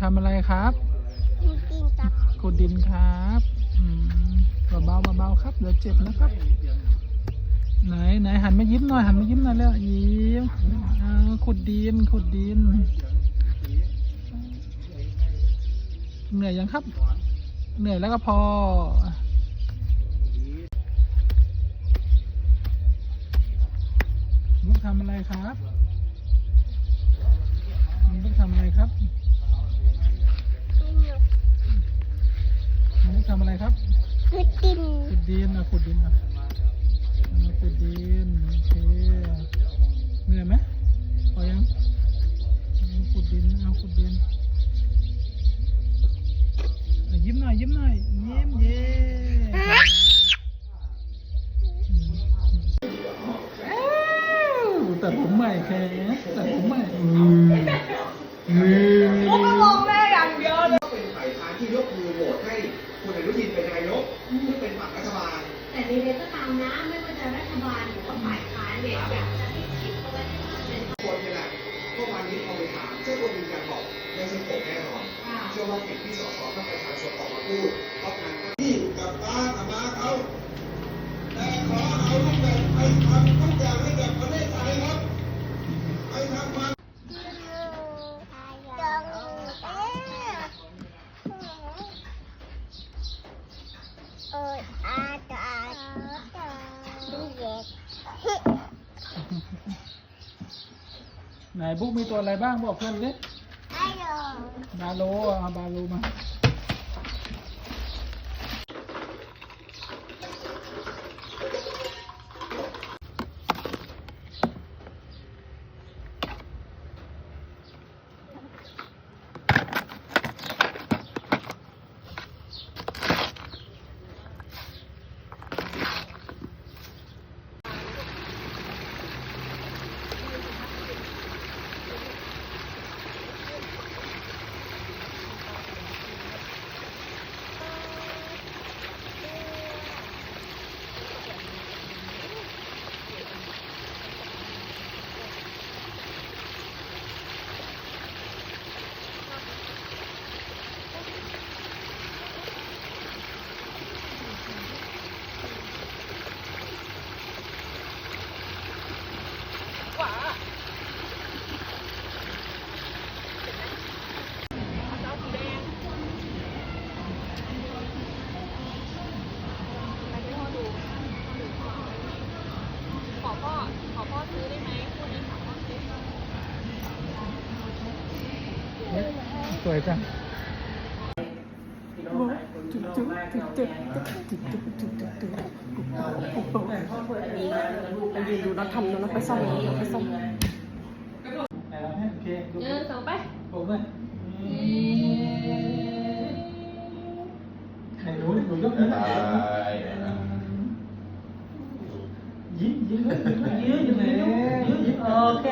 ทำอะไรครับจริงๆกับขุดดินครับอืมเบาๆเบาๆครับ เดี๋ยวเจ็บนะครับ ไหนไหนหันมายิ้มหน่อยหันมายิ้มหน่อยแล้วยิ้มเอาขุดดินขุดดิน เหนื่อยยังครับ เหนื่อยแล้วก็พอลูกทำอะไรครับลูกทำอะไรครับ ทำอะไรครับคือดินขุดดินอะขุดดินอะขุดดินโอเคเหนื่อยไหมพอยังขุดดินเอาขุดดินยิ้มหน่อยยิ้มหน่อยยิ้มเย้ตัดผมใหม่แค่ตัดผมใหม่อืมอืม เป็นฝ่ายค้านที่ยกมือโหวตให้ คุณอนุทินเป็นนายกซึ่งเป็นฝั่งรัฐบาล แต่ใดๆก็ตามนะไม่ว่าจะรัฐบาลหรือว่าฝ่ายค้านเนี่ยอยากจะให้คิดเอาไว้ให้มากเป็นคนนี่แหละเมื่อวานนี้เอาไปถามเจ้าตัวยืนยันบอกไม่ใช่ผมแน่นอนค่ะเชื่อว่าสิ่งที่สสและประชาชนออกมาพูดเพราะนั้นที่กับป้ากับมาเขาแต่ขอเอาลูกแบบไปทำทุกอย่างให้กับประเทศไทยครับไปทำความ จังเอออาตาดูเด็ก ไหนบุ๊กมี ตัวอะไรบ้างบอกเพื่อนดิฮัลโหลบาโลเอาบาโลมา วยจังไปยืนดูนักทำนักไปซ่อมนักไปซ่อมไหนเราให้โอเคดูหนึ่งสองไปผมเลยไหนหนูหนูยกนิ้วยิ้มยิ้มเลยยิ้มเลยยิ้มยิ้มโอเค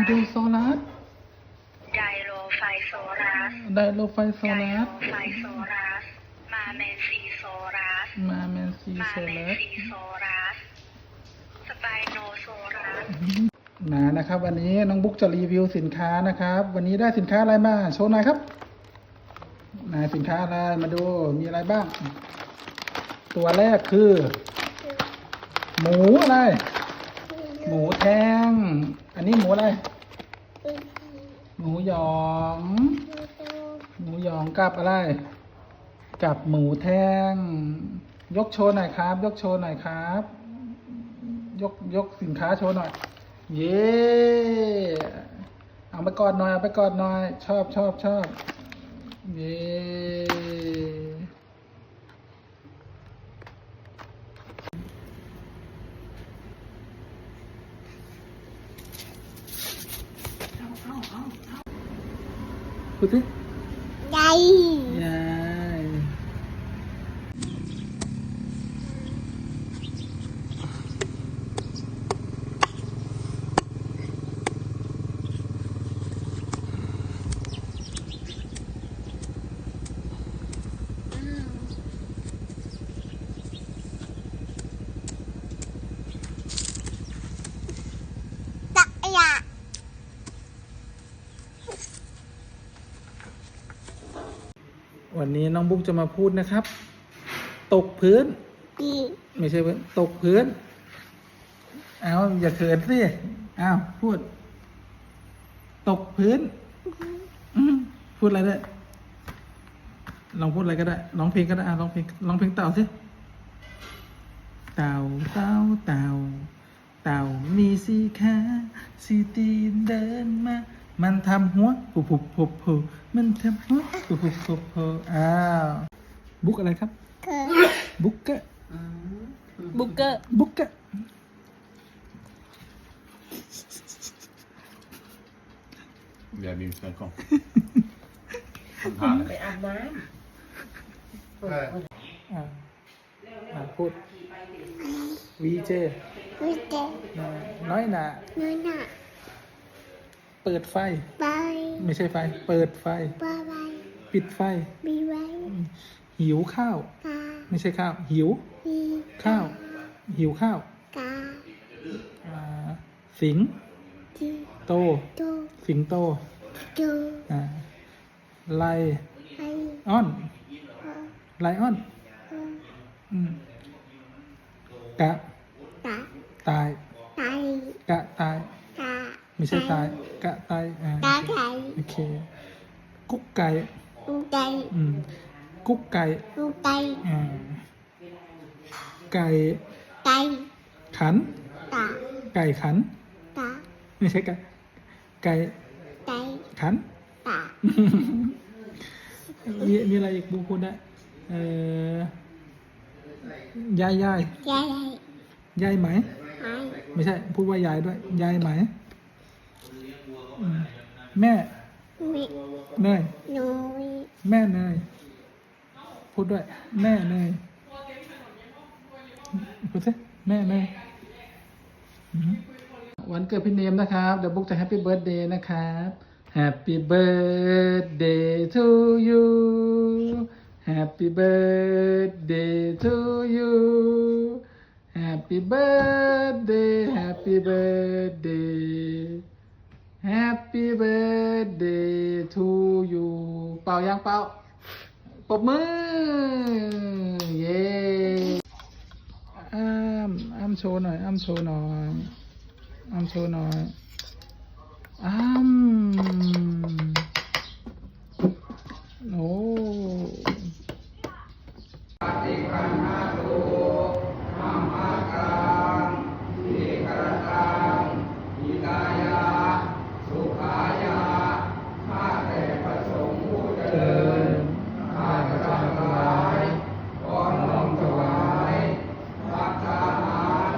อัลโดโซลัสไดโลไฟโซรัสไดโลไฟโซไดลัโลสไฟโซรัสมาเมนซีโซรัสมาเมนซีมาโซเมนลัสซีโซรัสสไปโนโซรัสมานะครับ วันนี้น้องบุ๊กจะรีวิวสินค้านะครับ วันนี้ได้สินค้าอะไรมาโชว์หน่อยครับไหนสินค้าอะไรมาดูมีอะไรบ้าง ตัวแรกคือ หมูอะไร หมูแทง อันนี้หมูอะไร หมูหยอง หมูหยองกับอะไร กับหมูแทงยกโชว์หน่อยครับ ยกโชว์หน่อยครับ ยกยกสินค้าโชว์หน่อย เย้เอาไปกอดหน่อยเอาไปกอดหน่อย ชอบชอบชอบเย้ พูดสิ ใหญ่ ยาย ตักยา วันนี้น้องบุ๊กจะมาพูดนะครับ ตกพื้น ไม่ใช่พื้นตกพื้น เอาอย่าเขินสิเอาพูด ตกพื้นพูดอะไรได้ลองพูดอะไรก็ได้ร้องเพลงก็ได้อะร้องเพลงร้องเพลงเต่าสิเต่าเต่าเต่า เต่ามีสีขาสีตีนเดินมา มันทำหัวผุผุผุผุมันทำหัวผุผุผุผุอ้าว บุ๊กอะไรครับเกิดบุ๊กเกอร์บุกเกอร์บุ๊กเกอร์ Il a mis 5 ans. ทำท่าเลยไปอาบน้อ่าอ่าพูดวีเจวิเตน้อยหนาน้อยหน่ะ เปิดไฟ ไปไม่ใช่ไฟ เปิดไฟบายบายปิดไฟ บีไว้หิวข้าวกาไม่ใช่ข้าว หิวบีข้าว หิวข้าวกาอ่าสิงจีโต โตสิงโตโตอ่าไลไอออน โอไลออนโออืมกะตาตาย ไตกะตาย ตาไม่ใช่ตาย กะตายอ่าตาไก่โอเค กุ๊กไก่ลูกไก่อืม กุ๊กไก่ลูกไก่อ่า ไก่ไก่ขัน ตาไก่ขัน ตาไม่ใช่ไก่ ไก่ไก่ขัน ตามีมีอะไรอีกบูพูดได้เอ่อยายยายยายยายไหมไอไม่ใช่ พูดว่ายายด้วย ยายไหมอืม แม่มิเนยนุยแม่เนยพูดด้วย แม่เนยพูดสิแม่เนยอือหือวันเกิดพี่เนมนะครับเดี๋ยวบุ๊กจะแฮปปี้เบิร์ดเดย์นะครับ Happy birthday to you Happy birthday to you Happy birthday Happy birthday Happy birthday to you เป่ายังเป่าปรบมือ เย้อ้ามอ้ามโชว์หน่อยอ้ามโชว์หน่อยอ้ามโชว์หน่อยอ้ามโอ้เจริญข้าพเจ้าทั้งหลายขอน้อมถวายพัฒหาร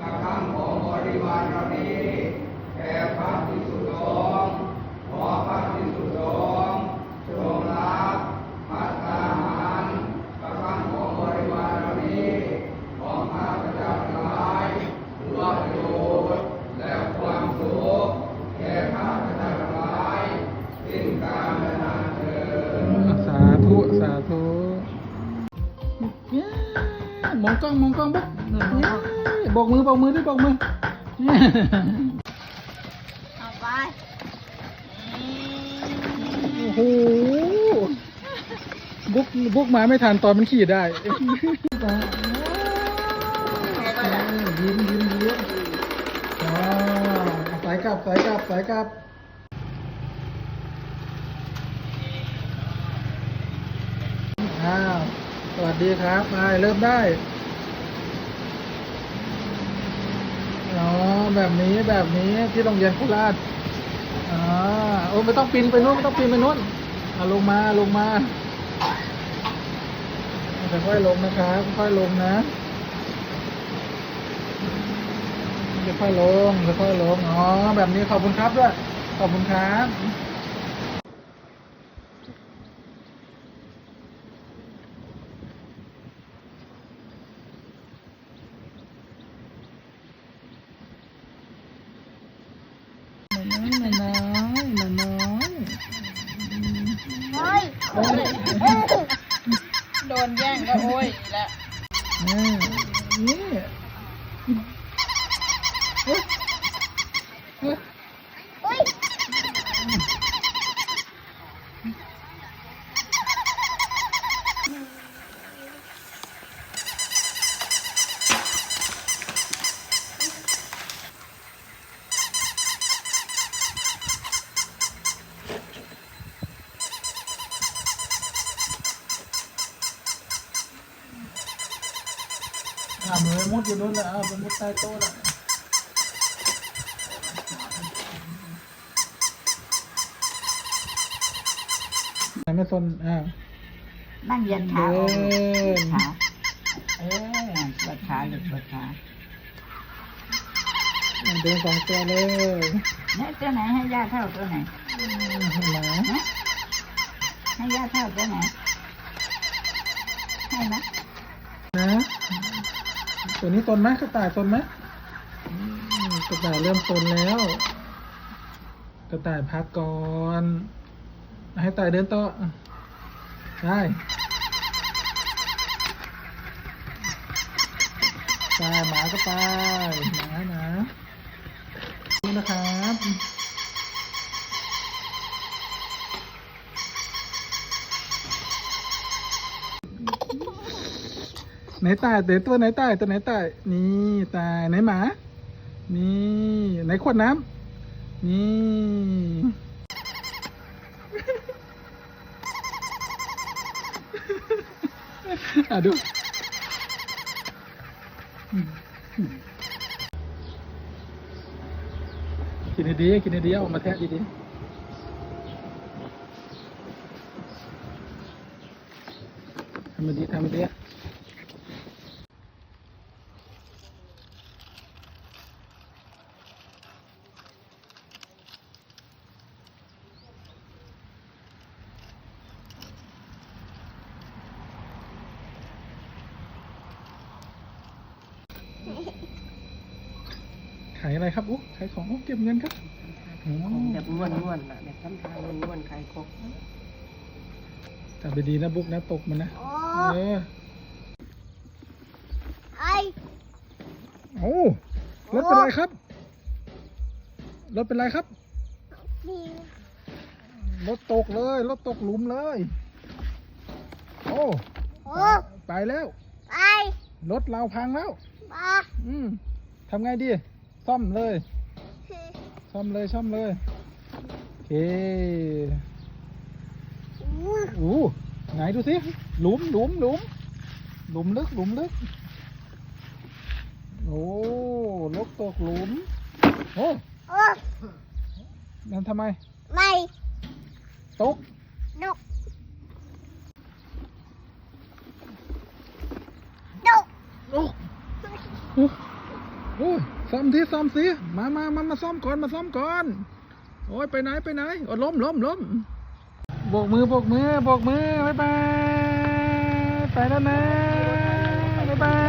กระทั่งของบริวารเรานี้แก่พระภิกษุสงฆ์ขอพระภิกษุสงฆ์จงรับพัฒหา องกล้องมองกล้องบุ๊กโบก มือโบกมือดิโบกมือเอาไปโอ้โหบุ๊กบุ๊กมาไม่ทันตอนมันขี่ได้เออยิ้มยิ้มยิ้มอ่าสายกลับสายกลับสายกลับอ้าวสวัสดีครับไปเริ่มได้ อ๋อ แบบนี้แบบนี้ที่โรงเรียนโคราชอ๋อโอ้ไม่ต้องปีนไปนู้นไม่ต้องปีนไปนู้นเอาลงมาลงมาค่อยๆลงนะครับค่อยๆลงนะค่อยๆลงค่อยๆลงอ๋อแบบนี้ขอบคุณครับด้วยขอบคุณครับ น้อยน้อยน้อยเฮ้ยโอ้ยโดนแย่งก็โอ้ยแล้วนี่นี่เฮ้ยเฮ้ย เฮ้ย อ่า มือมุดอยู่นู้นแหละเอาไปมุดใต้โต๊ะละไหนไม่สนอ่านั่งเหยียดขาเดิออกนขาเออปวดขาหรือปวดขาเดินสองตัวเลยเนี่ยตัวไหนให้ย่าเท่าตัวไหนอืมหมาฮะให้ย่าเท่าตัวไหนให้ไหมนะ ตัวนี้ตนไหมกระต่ายตนไหมกระต่ายเริ่มตนแล้ว กระต่ายพักก่อนให้ต่ายเดินต่อได้ไปหมาก็ไปหมาหมานี่นะครับ ไหนตายเดี๋ยวตัวไหนตายตัวไหนตายนี่ตายไหนหมา นี่ไหนขวดน้ำนี่อะดูกินดีๆกินดีๆออกมาแทะดีๆทำดีทำดีายอะไรครับอุ๊ขายของอุ๊เก็บเงินครับอืมแบบม้วนม้วนๆน่ะแบบทำทางม้วนม้วนๆใครครบจับดีๆนะบุ๊กนะตกมันนะโอ้เออไอ้โอ้รถเป็นไรครับรถเป็นไรครับนี่รถตกเลยรถตกหลุมเลย โอ้โอ้ไปแล้ว ไอ้รถเราพังแล้ว มาอืมทำไงดี ซ่อมเลย ซ่อมเลยซ่อมเลยโอเคอู้อู้ไหนดูสิหลุมหลุมหลุมหลุมลึกหลุมลึกโอ้รถตกหลุมโอ้โอ้นั่นทำไม ไม่ตกนก ที่ซ่อมสิมามามามาซ่อมก่อนมาซ่อมก่อน โอ้ยไปไหนไปไหนอล้มล้มล้มโบกมือโบกมือโบกมือบายบายไปแล้วนะบายบาย